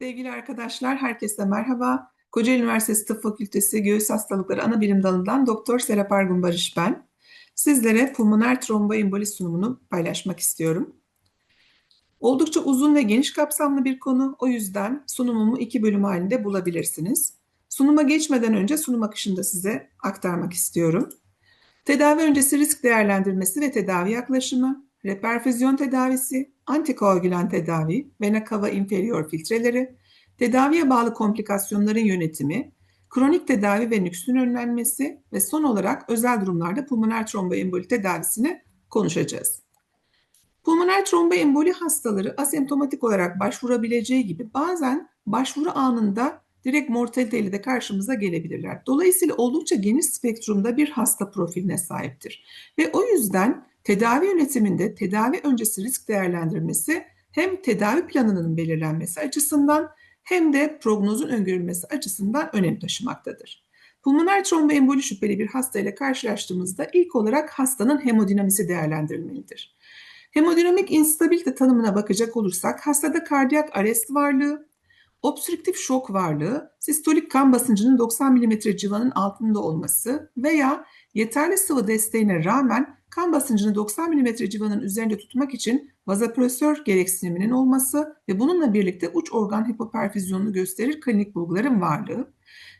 Sevgili arkadaşlar, herkese merhaba. Kocaeli Üniversitesi Tıp Fakültesi Göğüs Hastalıkları Anabilim Dalı'ndan Doktor Serap Argun Barış ben. Sizlere pulmoner tromboemboli sunumunu paylaşmak istiyorum. Oldukça uzun ve geniş kapsamlı bir konu. O yüzden sunumumu iki bölüm halinde bulabilirsiniz. Sunuma geçmeden önce sunum akışını da size aktarmak istiyorum. Tedavi öncesi risk değerlendirmesi ve tedavi yaklaşımı, reperfüzyon tedavisi, antikoagülan tedavi, vena cava inferior filtreleri, tedaviye bağlı komplikasyonların yönetimi, kronik tedavi ve nüksün önlenmesi ve son olarak özel durumlarda pulmoner tromboemboli tedavisini konuşacağız. Pulmoner tromboemboli hastaları asemptomatik olarak başvurabileceği gibi bazen başvuru anında direkt mortaliteyle de karşımıza gelebilirler. Dolayısıyla oldukça geniş spektrumda bir hasta profiline sahiptir. Ve o yüzden tedavi yönetiminde tedavi öncesi risk değerlendirmesi hem tedavi planının belirlenmesi açısından hem de prognozun öngörülmesi açısından önem taşımaktadır. Pulmoner tromboemboli şüpheli bir hasta ile karşılaştığımızda ilk olarak hastanın hemodinamisi değerlendirilmelidir. Hemodinamik instabilite tanımına bakacak olursak hastada kardiyak arrest varlığı, obstrüktif şok varlığı, sistolik kan basıncının 90 mm civanın altında olması veya yeterli sıvı desteğine rağmen kan basıncını 90 mm civanın üzerinde tutmak için vazopresör gereksiniminin olması ve bununla birlikte uç organ hipoperfüzyonunu gösterir klinik bulguların varlığı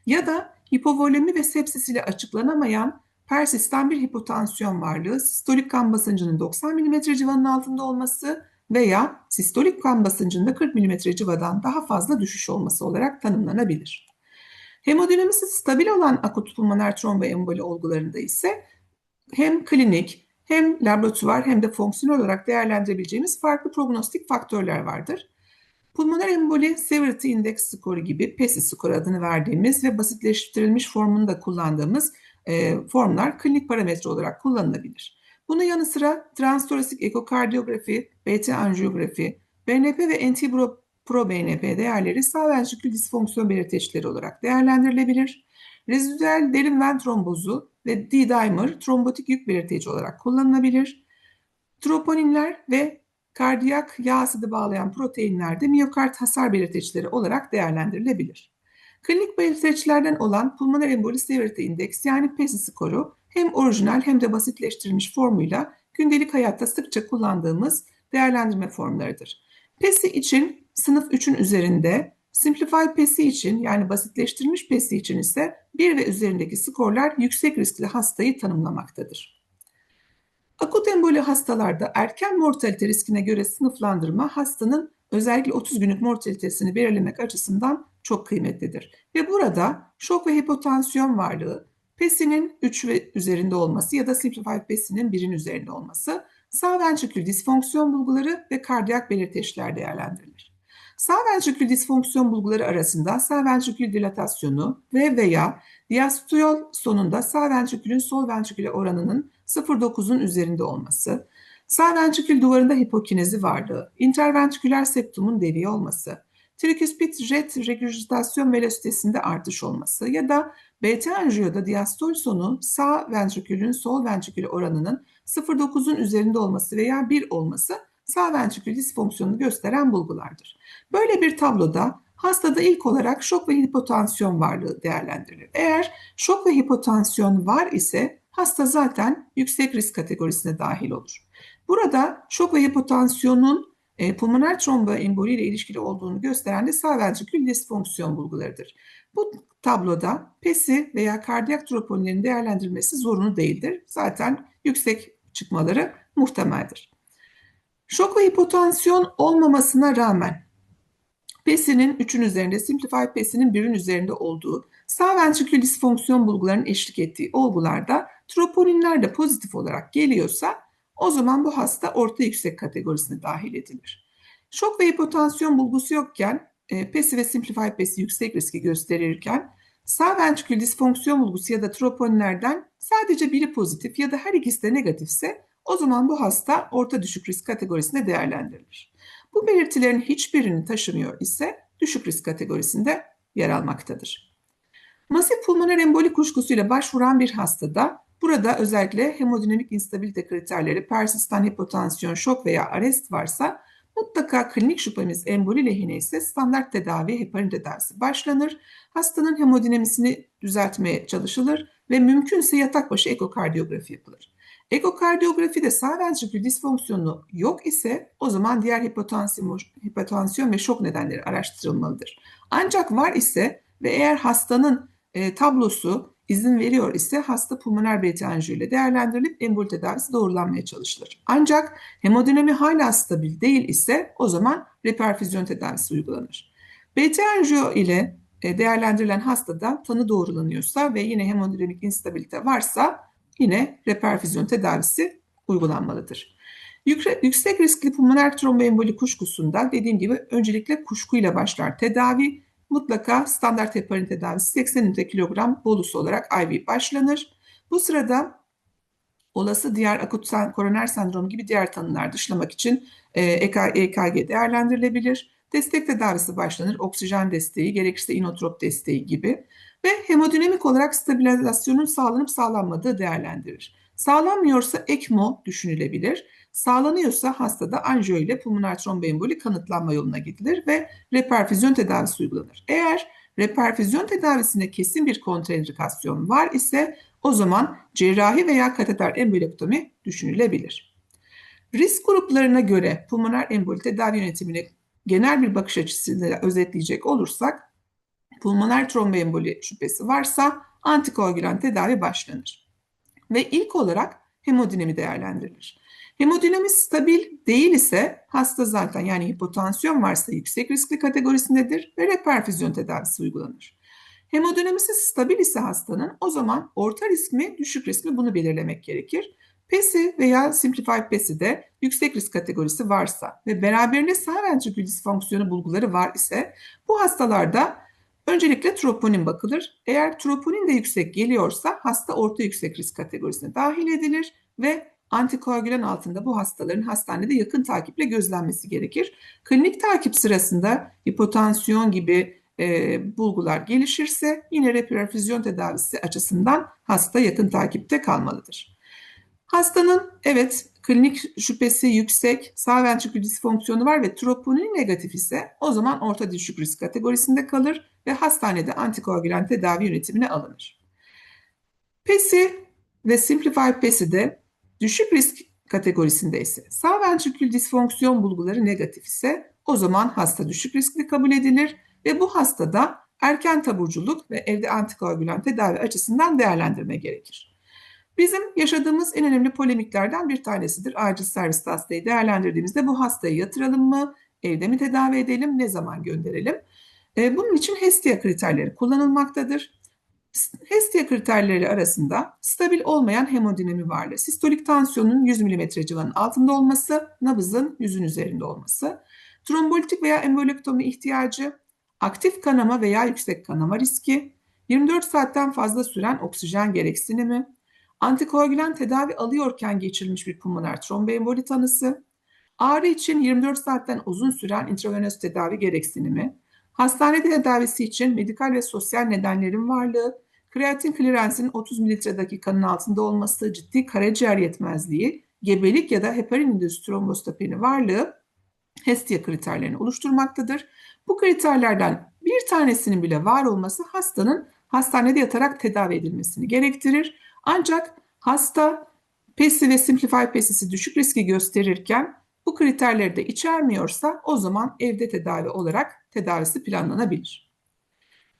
ya da hipovolemi ve sepsis ile açıklanamayan persistan bir hipotansiyon varlığı, sistolik kan basıncının 90 mm civanın altında olması veya sistolik kan basıncında 40 mm civadan daha fazla düşüş olması olarak tanımlanabilir. Hemodinamisi stabil olan akut pulmoner tromboemboli olgularında ise hem klinik hem laboratuvar hem de fonksiyonel olarak değerlendirebileceğimiz farklı prognostik faktörler vardır. Pulmoner emboli severity index skoru gibi PESI skor adını verdiğimiz ve basitleştirilmiş formunu da kullandığımız e, formlar klinik parametre olarak kullanılabilir. Bunun yanı sıra transtorasik ekokardiyografi, BT anjiyografi, BNP ve NT-proBNP değerleri sağ ventrikül disfonksiyon belirteçleri olarak değerlendirilebilir. Rezidüel derin ven trombozu ve D-dimer trombotik yük belirteç olarak kullanılabilir. Troponinler ve kardiyak yağ asidi bağlayan proteinler de miyokard hasar belirteçleri olarak değerlendirilebilir. Klinik belirteçlerden olan pulmoner emboli severity index yani PESI skoru hem orijinal hem de basitleştirilmiş formuyla gündelik hayatta sıkça kullandığımız değerlendirme formlarıdır. PESI için sınıf 3'ün üzerinde, Simplified PESI için yani basitleştirilmiş PESI için ise 1 ve üzerindeki skorlar yüksek riskli hastayı tanımlamaktadır. Akut emboli hastalarda erken mortalite riskine göre sınıflandırma hastanın özellikle 30 günlük mortalitesini belirlemek açısından çok kıymetlidir. Ve burada şok ve hipotansiyon varlığı, PESI'nin 3 ve üzerinde olması ya da Simplified PESI'nin 1'in üzerinde olması, sağ ventrikül disfonksiyon bulguları ve kardiyak belirteçler değerlendirilir. Sağ ventrikül disfonksiyon bulguları arasında sağ ventrikül dilatasyonu ve veya diastol sonunda sağ ventrikülün sol ventriküle oranının 0.9'un üzerinde olması, sağ ventrikül duvarında hipokinezi varlığı, interventriküler septumun deviye olması, triküspit jet regürjitasyon velositesinde artış olması ya da BT anjiyoda diastol sonu sağ ventrikülün sol ventriküle oranının 0.9'un üzerinde olması veya 1 olması sağ ventrikül disfonksiyonunu gösteren bulgulardır. Böyle bir tabloda hastada ilk olarak şok ve hipotansiyon varlığı değerlendirilir. Eğer şok ve hipotansiyon var ise hasta zaten yüksek risk kategorisine dahil olur. Burada şok ve hipotansiyonun e, pulmoner tromboemboli ile ilişkili olduğunu gösteren de sağ ventrikül disfonksiyon bulgularıdır. Bu tabloda PESI veya kardiyak troponinlerin değerlendirilmesi zorunlu değildir. Zaten yüksek çıkmaları muhtemeldir. Şok ve hipotansiyon olmamasına rağmen PESI'nin 3'ün üzerinde, Simplified PESI'nin 1'in üzerinde olduğu, sağ ventrikül disfonksiyon bulgularının eşlik ettiği olgularda troponinler de pozitif olarak geliyorsa o zaman bu hasta orta yüksek kategorisine dahil edilir. Şok ve hipotansiyon bulgusu yokken e, ve Simplified PESI yüksek riski gösterirken sağ ventrikül disfonksiyon bulgusu ya da troponinlerden sadece biri pozitif ya da her ikisi de negatifse o zaman bu hasta orta düşük risk kategorisinde değerlendirilir. Bu belirtilerin hiçbirini taşımıyor ise düşük risk kategorisinde yer almaktadır. Masif pulmoner emboli kuşkusuyla başvuran bir hastada burada özellikle hemodinamik instabilite kriterleri, persistan hipotansiyon, şok veya arrest varsa Mutlaka klinik şüphemiz emboli lehine ise standart tedavi heparin tedavisi başlanır. Hastanın hemodinamisini düzeltmeye çalışılır ve mümkünse yatak başı ekokardiyografi yapılır. Ekokardiyografide sağ ventrikül disfonksiyonu yok ise o zaman diğer hipotansiyon, hipotansiyon ve şok nedenleri araştırılmalıdır. Ancak var ise ve eğer hastanın e, tablosu izin veriyor ise hasta pulmoner BT ile değerlendirilip emboli tedavisi doğrulanmaya çalışılır. Ancak hemodinami hala stabil değil ise o zaman reperfüzyon tedavisi uygulanır. BT anjiyo ile e, değerlendirilen hastada tanı doğrulanıyorsa ve yine hemodinamik instabilite varsa yine reperfüzyon tedavisi uygulanmalıdır. Yüksek riskli pulmoner tromboemboli kuşkusunda dediğim gibi öncelikle kuşkuyla başlar tedavi. Mutlaka standart heparin tedavisi 80 kilogram bolusu olarak IV başlanır. Bu sırada olası diğer akut koroner sendromu gibi diğer tanılar dışlamak için EKG e değerlendirilebilir. Destek tedavisi başlanır. Oksijen desteği, gerekirse inotrop desteği gibi ve hemodinamik olarak stabilizasyonun sağlanıp sağlanmadığı değerlendirir. Sağlanmıyorsa ECMO düşünülebilir. Sağlanıyorsa hastada anjiyo ile pulmoner tromboemboli kanıtlanma yoluna gidilir ve reperfüzyon tedavisi uygulanır. Eğer reperfüzyon tedavisine kesin bir kontraindikasyon var ise o zaman cerrahi veya kateter embolektomi düşünülebilir. Risk gruplarına göre pulmoner emboli tedavi yönetimini genel bir bakış açısıyla özetleyecek olursak pulmoner tromboemboli şüphesi varsa antikoagülan tedavi başlanır. Ve ilk olarak hemodinami değerlendirilir. Hemodinami stabil değil ise hasta zaten yani hipotansiyon varsa yüksek riskli kategorisindedir ve reperfüzyon tedavisi uygulanır. Hemodinamisi stabil ise hastanın o zaman orta risk mi düşük risk mi bunu belirlemek gerekir. PESI veya Simplified PESI de yüksek risk kategorisi varsa ve beraberinde sağ ventrikül disfonksiyonu bulguları var ise bu hastalarda Öncelikle troponin bakılır. Eğer troponin de yüksek geliyorsa hasta orta yüksek risk kategorisine dahil edilir ve antikoagülan altında bu hastaların hastanede yakın takiple gözlenmesi gerekir. Klinik takip sırasında hipotansiyon gibi e, bulgular gelişirse yine reperfüzyon tedavisi açısından hasta yakın takipte kalmalıdır. Hastanın evet klinik şüphesi yüksek, sağ ventrikül disfonksiyonu var ve troponin negatif ise o zaman orta düşük risk kategorisinde kalır ve hastanede antikoagülan tedavi yönetimine alınır. PESI ve Simplified PESI'de düşük risk kategorisinde ise sağ ventrikül disfonksiyon bulguları negatif ise o zaman hasta düşük riskli kabul edilir ve bu hastada erken taburculuk ve evde antikoagülan tedavi açısından değerlendirme gerekir. Bizim yaşadığımız en önemli polemiklerden bir tanesidir. Acil serviste hastayı değerlendirdiğimizde bu hastayı yatıralım mı, evde mi tedavi edelim, ne zaman gönderelim? E, bunun için HESTIA kriterleri kullanılmaktadır. HESTIA kriterleri arasında stabil olmayan hemodinami varlığı, sistolik tansiyonun 100 mm civarının altında olması, nabızın 100'ün üzerinde olması, trombolitik veya embolektomi ihtiyacı, aktif kanama veya yüksek kanama riski, 24 saatten fazla süren oksijen gereksinimi, antikoagülan tedavi alıyorken geçirilmiş bir pulmoner tromboemboli tanısı, ağrı için 24 saatten uzun süren intravenöz tedavi gereksinimi, Hastanede tedavisi için medikal ve sosyal nedenlerin varlığı, kreatin klirensinin 30 mililitredeki kanın altında olması, ciddi karaciğer yetmezliği, gebelik ya da heparin indüs trombostopeni varlığı HESTIA kriterlerini oluşturmaktadır. Bu kriterlerden bir tanesinin bile var olması hastanın hastanede yatarak tedavi edilmesini gerektirir. Ancak hasta PESI ve Simplified PESI'si düşük riski gösterirken bu kriterleri de içermiyorsa o zaman evde tedavi olarak tedavisi planlanabilir.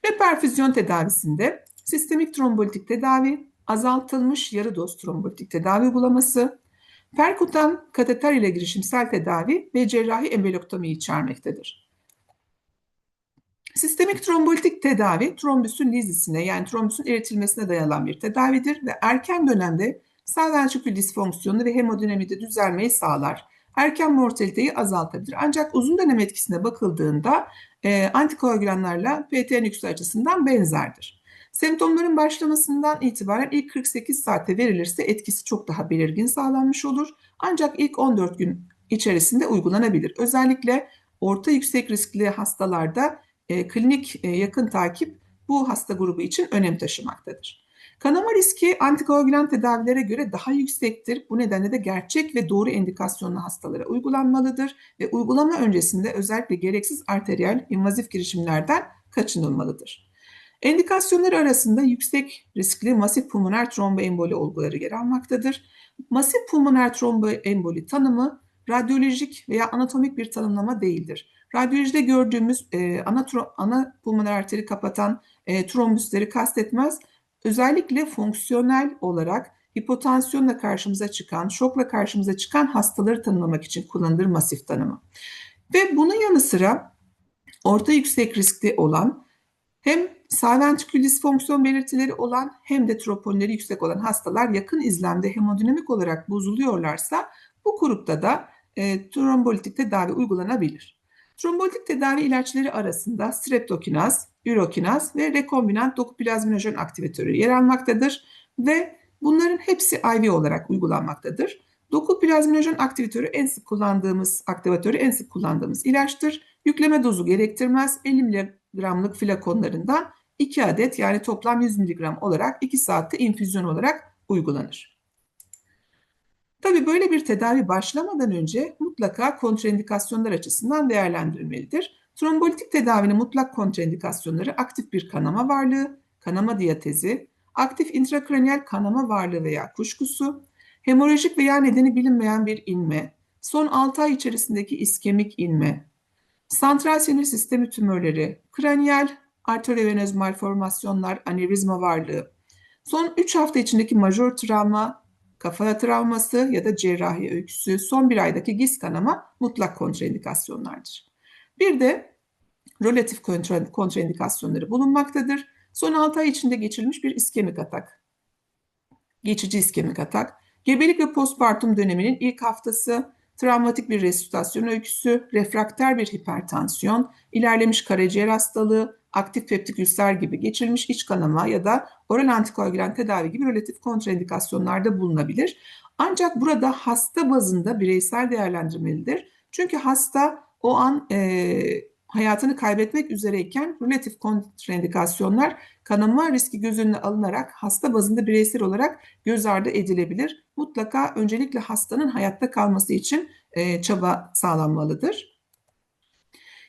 Reperfüzyon tedavisinde sistemik trombolitik tedavi, azaltılmış yarı doz trombolitik tedavi uygulaması, perkutan kateter ile girişimsel tedavi ve cerrahi embolektomi içermektedir. Sistemik trombolitik tedavi trombüsün lizisine yani trombüsün eritilmesine dayanan bir tedavidir ve erken dönemde sağ ventrikül disfonksiyonu ve hemodinamide düzelmeyi sağlar erken mortaliteyi azaltabilir. Ancak uzun dönem etkisine bakıldığında e, antikoagülanlarla PTN açısından benzerdir. Semptomların başlamasından itibaren ilk 48 saate verilirse etkisi çok daha belirgin sağlanmış olur. Ancak ilk 14 gün içerisinde uygulanabilir. Özellikle orta yüksek riskli hastalarda e, klinik e, yakın takip bu hasta grubu için önem taşımaktadır. Kanama riski antikoagülant tedavilere göre daha yüksektir. Bu nedenle de gerçek ve doğru indikasyonlu hastalara uygulanmalıdır ve uygulama öncesinde özellikle gereksiz arteriyel invazif girişimlerden kaçınılmalıdır. Endikasyonlar arasında yüksek riskli masif pulmoner tromboemboli olguları yer almaktadır. Masif pulmoner tromboemboli tanımı radyolojik veya anatomik bir tanımlama değildir. Radyolojide gördüğümüz e, ana, ana pulmoner arteri kapatan e, trombüsleri kastetmez. Özellikle fonksiyonel olarak hipotansiyonla karşımıza çıkan, şokla karşımıza çıkan hastaları tanımlamak için kullanılır masif tanımı. Ve bunun yanı sıra orta yüksek riskli olan hem sağ ventrikül disfonksiyon belirtileri olan hem de troponleri yüksek olan hastalar yakın izlemde hemodinamik olarak bozuluyorlarsa bu grupta da e, trombolitik tedavi uygulanabilir. Trombolitik tedavi ilaçları arasında streptokinaz, ürokinaz ve rekombinant dokuplazminojen aktivatörü yer almaktadır ve bunların hepsi IV olarak uygulanmaktadır. Dokuplazminojen aktivatörü en sık kullandığımız aktivatörü en sık kullandığımız ilaçtır. Yükleme dozu gerektirmez. 50 mg'lık flakonlarından 2 adet yani toplam 100 mg olarak 2 saatte infüzyon olarak uygulanır. Tabii böyle bir tedavi başlamadan önce mutlaka kontraindikasyonlar açısından değerlendirilmelidir. Trombolitik tedavinin mutlak kontraindikasyonları aktif bir kanama varlığı, kanama diyatezi, aktif intrakraniyel kanama varlığı veya kuşkusu, hemorajik veya nedeni bilinmeyen bir inme, son 6 ay içerisindeki iskemik inme, santral sinir sistemi tümörleri, kraniyel arteriovenöz malformasyonlar, anevrizma varlığı, son 3 hafta içindeki majör travma, kafa travması ya da cerrahi öyküsü, son bir aydaki giz kanama mutlak kontraindikasyonlardır. Bir de relatif kontra, kontraindikasyonları bulunmaktadır. Son 6 ay içinde geçirilmiş bir iskemik atak, geçici iskemik atak, gebelik ve postpartum döneminin ilk haftası, travmatik bir resütasyon öyküsü, refrakter bir hipertansiyon, ilerlemiş karaciğer hastalığı, aktif peptik ülser gibi geçirilmiş iç kanama ya da oral antikoagülan tedavi gibi relatif kontraindikasyonlarda bulunabilir. Ancak burada hasta bazında bireysel değerlendirmelidir. Çünkü hasta o an e, hayatını kaybetmek üzereyken relatif kontraindikasyonlar kanama riski göz önüne alınarak hasta bazında bireysel olarak göz ardı edilebilir. Mutlaka öncelikle hastanın hayatta kalması için e, çaba sağlanmalıdır.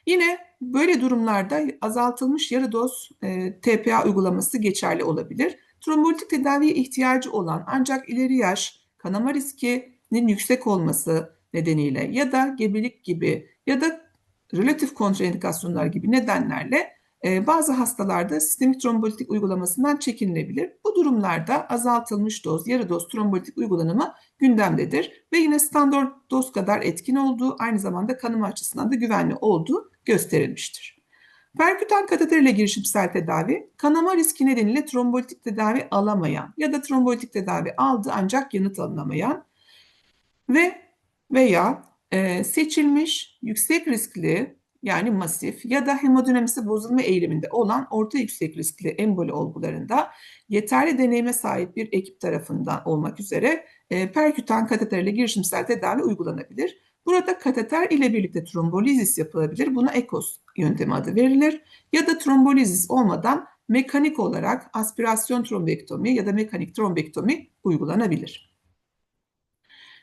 Yine böyle durumlarda azaltılmış yarı doz e, TPA uygulaması geçerli olabilir. Trombolitik tedaviye ihtiyacı olan ancak ileri yaş, kanama riskinin yüksek olması nedeniyle ya da gebelik gibi ya da relatif kontraindikasyonlar gibi nedenlerle e, bazı hastalarda sistemik trombolitik uygulamasından çekinilebilir. Bu durumlarda azaltılmış doz, yarı doz trombolitik uygulanımı gündemdedir ve yine standart doz kadar etkin olduğu, aynı zamanda kanama açısından da güvenli olduğu gösterilmiştir. Perkütan kateter ile girişimsel tedavi, kanama riski nedeniyle trombolitik tedavi alamayan ya da trombolitik tedavi aldı ancak yanıt alınamayan ve veya e, seçilmiş yüksek riskli yani masif ya da hemodinamisi bozulma eğiliminde olan orta yüksek riskli emboli olgularında yeterli deneyime sahip bir ekip tarafından olmak üzere e, perkütan kateterle girişimsel tedavi uygulanabilir. Burada kateter ile birlikte trombolizis yapılabilir. Buna EKOS yöntemi adı verilir. Ya da trombolizis olmadan mekanik olarak aspirasyon trombektomi ya da mekanik trombektomi uygulanabilir.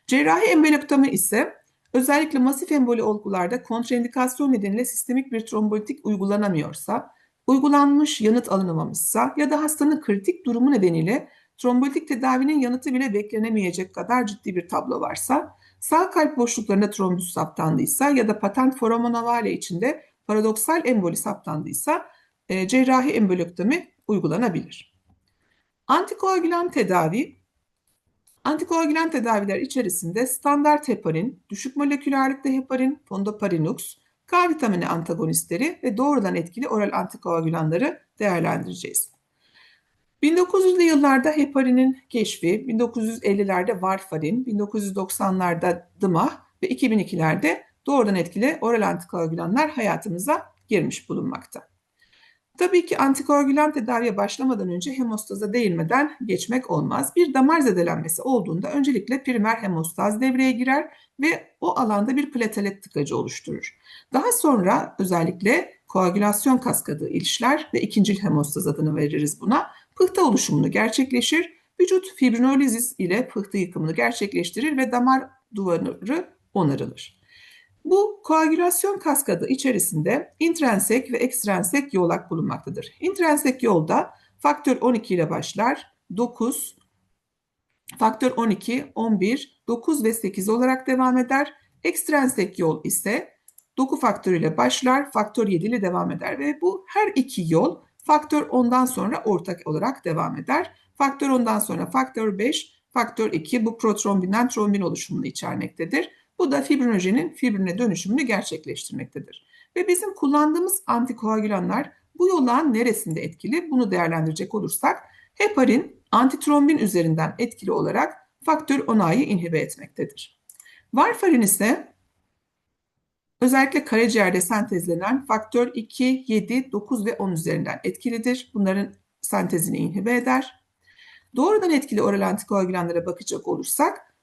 Cerrahi embolektomi ise özellikle masif emboli olgularda kontraindikasyon nedeniyle sistemik bir trombolitik uygulanamıyorsa, uygulanmış yanıt alınamamışsa ya da hastanın kritik durumu nedeniyle trombolitik tedavinin yanıtı bile beklenemeyecek kadar ciddi bir tablo varsa, sağ kalp boşluklarında trombüs saptandıysa ya da patent foramonavale içinde paradoksal emboli saptandıysa e, cerrahi embolektomi uygulanabilir. Antikoagülan tedavi Antikoagülan tedaviler içerisinde standart heparin, düşük molekülerlikte heparin, fondoparinux, K vitamini antagonistleri ve doğrudan etkili oral antikoagülanları değerlendireceğiz. 1900'lü yıllarda heparinin keşfi, 1950'lerde varfarin, 1990'larda dımah ve 2002'lerde doğrudan etkili oral antikoagülanlar hayatımıza girmiş bulunmakta. Tabii ki antikoagülan tedaviye başlamadan önce hemostaza değinmeden geçmek olmaz. Bir damar zedelenmesi olduğunda öncelikle primer hemostaz devreye girer ve o alanda bir platelet tıkacı oluşturur. Daha sonra özellikle koagülasyon kaskadı ilişler ve ikinci hemostaz adını veririz buna. Pıhtı oluşumunu gerçekleşir. Vücut fibrinolizis ile pıhtı yıkımını gerçekleştirir ve damar duvarı onarılır. Bu koagülasyon kaskadı içerisinde intrinsek ve ekstrinsek yolak bulunmaktadır. Intrinsek yolda faktör 12 ile başlar, 9, faktör 12, 11, 9 ve 8 olarak devam eder. Ekstrinsek yol ise doku faktörüyle başlar, faktör 7 ile devam eder ve bu her iki yol faktör 10'dan sonra ortak olarak devam eder. Faktör 10'dan sonra faktör 5, faktör 2 bu protrombinden trombin oluşumunu içermektedir. Bu da fibrinojenin fibrine dönüşümünü gerçekleştirmektedir. Ve bizim kullandığımız antikoagülanlar bu yolağın neresinde etkili? Bunu değerlendirecek olursak heparin antitrombin üzerinden etkili olarak faktör 10A'yı inhibe etmektedir. Varfarin ise özellikle karaciğerde sentezlenen faktör 2, 7, 9 ve 10 üzerinden etkilidir. Bunların sentezini inhibe eder. Doğrudan etkili oral antikoagülanlara bakacak olursak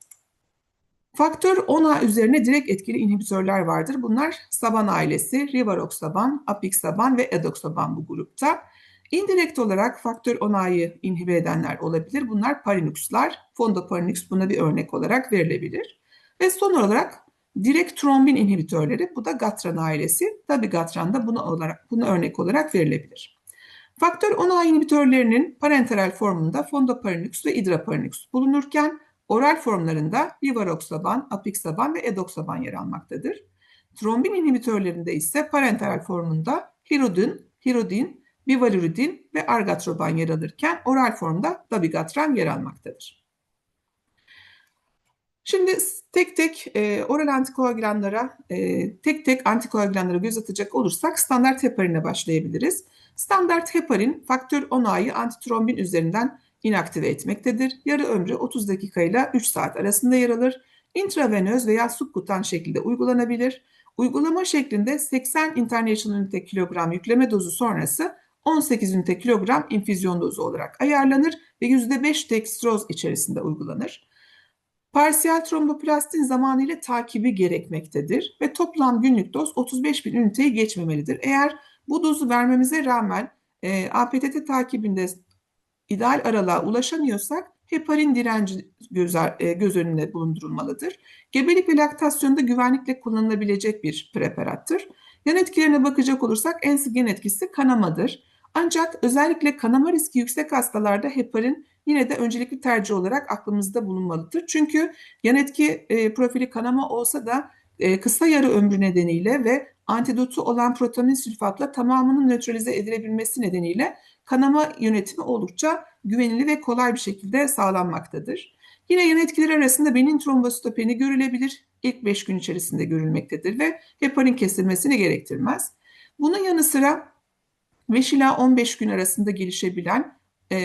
Faktör 10A üzerine direkt etkili inhibitörler vardır. Bunlar Saban ailesi, Rivaroxaban, Apixaban ve Edoxaban bu grupta. İndirekt olarak faktör 10A'yı inhibe edenler olabilir. Bunlar Parinux'lar. Fondoparinux buna bir örnek olarak verilebilir. Ve son olarak direkt trombin inhibitörleri. Bu da Gatran ailesi. Tabi Gatran da buna, olarak, buna örnek olarak verilebilir. Faktör 10A inhibitörlerinin parenteral formunda fondoparinux ve idraparinux bulunurken Oral formlarında rivaroxaban, apixaban ve edoxaban yer almaktadır. Trombin inhibitörlerinde ise parenteral formunda hirodin, hirodin, bivalüridin ve argatroban yer alırken oral formda dabigatran yer almaktadır. Şimdi tek tek e, oral antikoagülanlara, e, tek tek antikoagülanlara göz atacak olursak standart heparine başlayabiliriz. Standart heparin faktör 10A'yı antitrombin üzerinden inaktive etmektedir. Yarı ömrü 30 dakika ile 3 saat arasında yer alır. İntravenöz veya subkutan şekilde uygulanabilir. Uygulama şeklinde 80 international ünite kilogram yükleme dozu sonrası 18 ünite kilogram infüzyon dozu olarak ayarlanır ve %5 dextroz içerisinde uygulanır. Parsiyel tromboplastin zamanı ile takibi gerekmektedir ve toplam günlük doz 35 bin üniteyi geçmemelidir. Eğer bu dozu vermemize rağmen e, APTT takibinde ideal aralığa ulaşamıyorsak heparin direnci göz, e, göz önünde bulundurulmalıdır. Gebelik ve laktasyonda güvenlikle kullanılabilecek bir preparattır. Yan etkilerine bakacak olursak en sık yan etkisi kanamadır. Ancak özellikle kanama riski yüksek hastalarda heparin yine de öncelikli tercih olarak aklımızda bulunmalıdır. Çünkü yan etki e, profili kanama olsa da e, kısa yarı ömrü nedeniyle ve antidotu olan protamin sülfatla tamamının nötralize edilebilmesi nedeniyle kanama yönetimi oldukça güvenilir ve kolay bir şekilde sağlanmaktadır. Yine yan etkiler arasında benin trombositopeni görülebilir. İlk 5 gün içerisinde görülmektedir ve heparin kesilmesini gerektirmez. Bunun yanı sıra 5 ila 15 gün arasında gelişebilen e,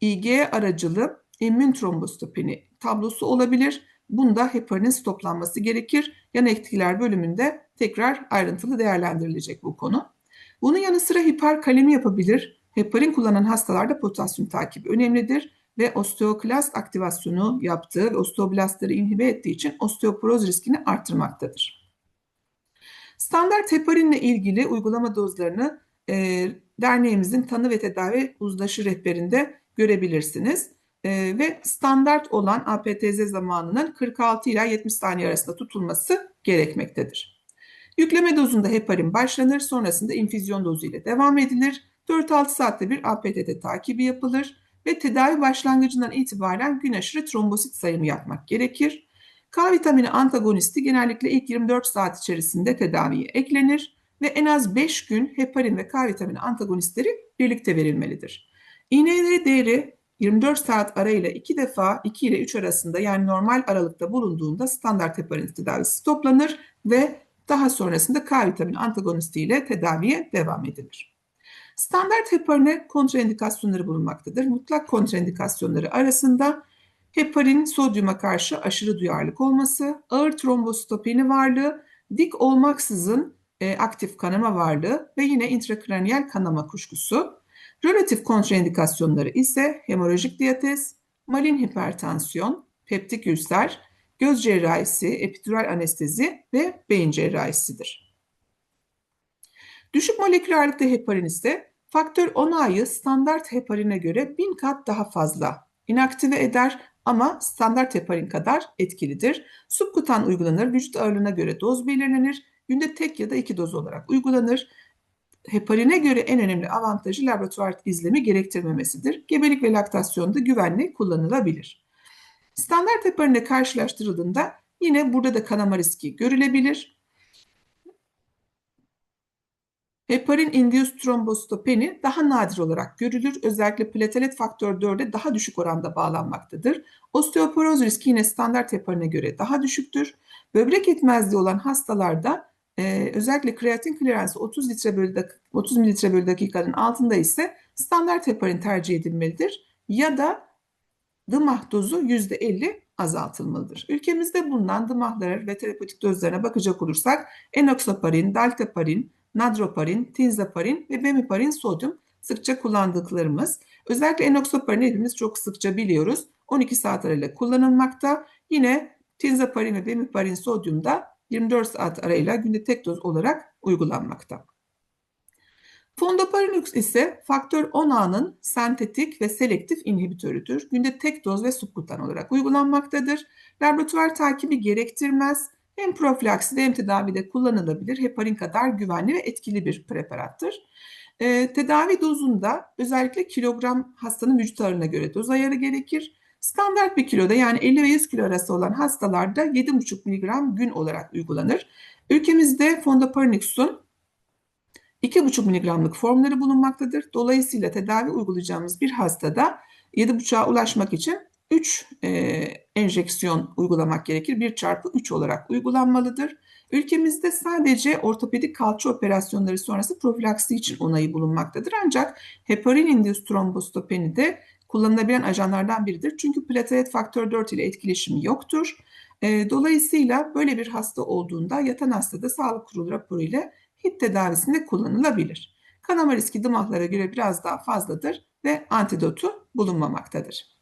IG aracılı immün trombositopeni tablosu olabilir. Bunda heparinin stoplanması gerekir. Yan etkiler bölümünde tekrar ayrıntılı değerlendirilecek bu konu. Bunun yanı sıra hiperkalemi yapabilir. Heparin kullanan hastalarda potasyum takibi önemlidir ve osteoklast aktivasyonu yaptığı ve osteoblastları inhibe ettiği için osteoporoz riskini artırmaktadır. Standart heparinle ilgili uygulama dozlarını e, derneğimizin tanı ve tedavi uzlaşı rehberinde görebilirsiniz. E, ve standart olan APTZ zamanının 46 ila 70 saniye arasında tutulması gerekmektedir. Yükleme dozunda heparin başlanır, sonrasında infüzyon dozu ile devam edilir. 4-6 saatte bir APTT takibi yapılır ve tedavi başlangıcından itibaren gün aşırı trombosit sayımı yapmak gerekir. K vitamini antagonisti genellikle ilk 24 saat içerisinde tedaviye eklenir ve en az 5 gün heparin ve K vitamini antagonistleri birlikte verilmelidir. İğneleri değeri 24 saat arayla 2 defa 2 ile 3 arasında yani normal aralıkta bulunduğunda standart heparin tedavisi toplanır ve daha sonrasında K vitamini antagonisti ile tedaviye devam edilir. Standart heparine kontraindikasyonları bulunmaktadır. Mutlak kontraindikasyonları arasında heparin sodyuma karşı aşırı duyarlılık olması, ağır trombositopeni varlığı, dik olmaksızın e, aktif kanama varlığı ve yine intrakraniyel kanama kuşkusu. Relatif kontraindikasyonları ise hemorajik diyatez, malin hipertansiyon, peptik ülser, göz cerrahisi, epidural anestezi ve beyin cerrahisidir. Düşük molekülerlikte heparin ise Faktör 10A'yı standart heparine göre 1000 kat daha fazla inaktive eder ama standart heparin kadar etkilidir. Subkutan uygulanır, vücut ağırlığına göre doz belirlenir, günde tek ya da iki doz olarak uygulanır. Heparine göre en önemli avantajı laboratuvar izlemi gerektirmemesidir. Gebelik ve laktasyonda güvenli kullanılabilir. Standart heparine karşılaştırıldığında yine burada da kanama riski görülebilir. Heparin induced trombositopeni daha nadir olarak görülür. Özellikle platelet faktör 4'e daha düşük oranda bağlanmaktadır. Osteoporoz riski yine standart heparine göre daha düşüktür. Böbrek yetmezliği olan hastalarda e, özellikle kreatin kliransı 30 litre bölü 30 mililitre bölü dakikanın altında ise standart heparin tercih edilmelidir. Ya da dımah dozu %50 azaltılmalıdır. Ülkemizde bulunan dımahlar ve terapötik dozlarına bakacak olursak enoxaparin, dalteparin, nadroparin, tinzaparin ve bemiparin sodyum sıkça kullandıklarımız. Özellikle enoxaparin hepimiz çok sıkça biliyoruz. 12 saat arayla kullanılmakta. Yine tinzaparin ve bemiparin sodyum da 24 saat arayla günde tek doz olarak uygulanmakta. Fondaparinux ise faktör 10A'nın sentetik ve selektif inhibitörüdür. Günde tek doz ve subkutan olarak uygulanmaktadır. Laboratuvar takibi gerektirmez. Hem profilakside hem tedavide kullanılabilir. Heparin kadar güvenli ve etkili bir preparattır. Ee, tedavi dozunda özellikle kilogram hastanın vücut ağırlığına göre doz ayarı gerekir. Standart bir kiloda yani 50 ve 100 kilo arası olan hastalarda 7,5 mg gün olarak uygulanır. Ülkemizde Fondaparinix'un 2,5 mg'lık formları bulunmaktadır. Dolayısıyla tedavi uygulayacağımız bir hastada 7,5'a ulaşmak için 3 e, enjeksiyon uygulamak gerekir. 1 çarpı 3 olarak uygulanmalıdır. Ülkemizde sadece ortopedik kalça operasyonları sonrası profilaksi için onayı bulunmaktadır. Ancak heparin indüs trombositopeni de kullanılabilen ajanlardan biridir. Çünkü platelet faktör 4 ile etkileşimi yoktur. E, dolayısıyla böyle bir hasta olduğunda yatan hastada sağlık kurulu raporu ile HIT tedavisinde kullanılabilir. Kanama riski dımahlara göre biraz daha fazladır ve antidotu bulunmamaktadır.